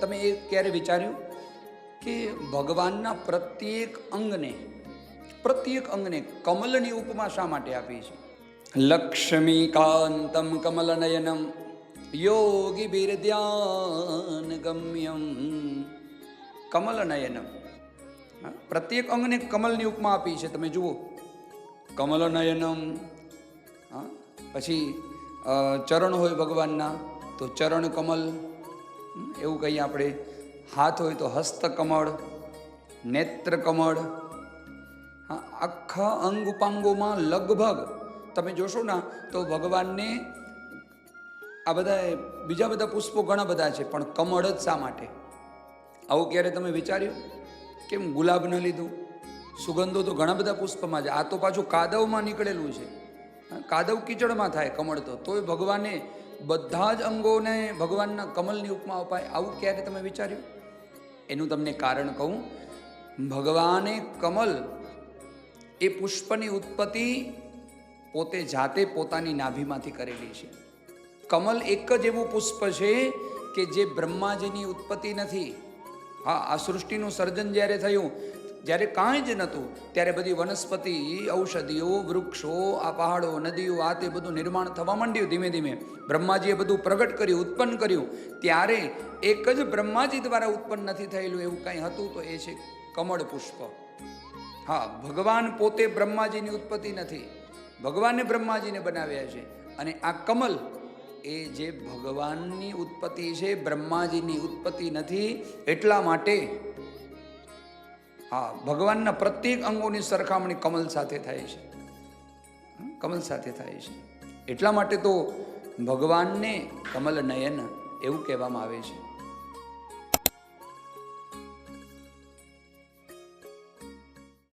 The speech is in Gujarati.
તમે એ ક્યારે વિચાર્યું કે ભગવાનના પ્રત્યેક અંગને પ્રત્યેક અંગને કમલની ઉપમા શા માટે આપી છે? લક્ષ્મીકાંતમ કમલનયનમ યોગી ધ્યાન ગમ્યમ. કમલનયનમ. પ્રત્યેક અંગને કમલની ઉપમા આપી છે, તમે જુઓ. કમલનયનમ પછી ચરણ હોય ભગવાનના, તો ચરણ કમલ એવું કહીએ આપણે, હાથ હોય તો હસ્તકમળ નેત્રકમળ નેત્ર કમળ. હા, આખા અંગ ઉપાંગોમાં લગભગ, તમે જોશો ને, તો ભગવાનને આ બધા બીજા બધા પુષ્પો ઘણા બધા છે, પણ કમળ જ શા માટે? આવું ક્યારે તમે વિચાર્યું? કેમ ગુલાબ ન લીધું? સુગંધો તો ઘણા બધા પુષ્પમાં છે. આ તો પાછું કાદવમાં નીકળેલું છે. કાદવ કીચડમાં થાય કમળ તો. તોય ભગવાને બધા જ અંગોને ભગવાનના કમલની ઉપમા અપાય. આવું ક્યારે તમે વિચાર્યું? એનું તમને કારણ કહું. ભગવાને કમલ એ પુષ્પની ઉત્પત્તિ પોતે જાતે પોતાની નાભીમાંથી કરેલી છે. કમલ એક જ એવું પુષ્પ છે કે જે બ્રહ્માજીની ઉત્પત્તિ નથી. હા, આ સૃષ્ટિનું સર્જન જ્યારે થયું જ્યારે કાંઈ જ નહોતું, ત્યારે બધી વનસ્પતિ, ઔષધિઓ, વૃક્ષો, આ પહાડો, નદીઓ, આ તે બધું નિર્માણ થવા માંડ્યું ધીમે ધીમે. બ્રહ્માજીએ બધું પ્રગટ કર્યું, ઉત્પન્ન કર્યું. ત્યારે એક જ બ્રહ્માજી દ્વારા ઉત્પન્ન નથી થયેલું એવું કાંઈ હતું તો એ છે કમળ પુષ્પ. હા, ભગવાન પોતે બ્રહ્માજીની ઉત્પત્તિ નથી. ભગવાને બ્રહ્માજીને બનાવ્યા છે. અને આ કમલ એ જે ભગવાનની ઉત્પત્તિ છે, બ્રહ્માજીની ઉત્પત્તિ નથી, એટલા માટે હા, ભગવાનના પ્રત્યેક અંગોની સરખામણી કમલ સાથે થાય છે. કમલ સાથે થાય છે. એટલા માટે તો ભગવાનને કમલ નયન એવું કહેવામાં આવે છે.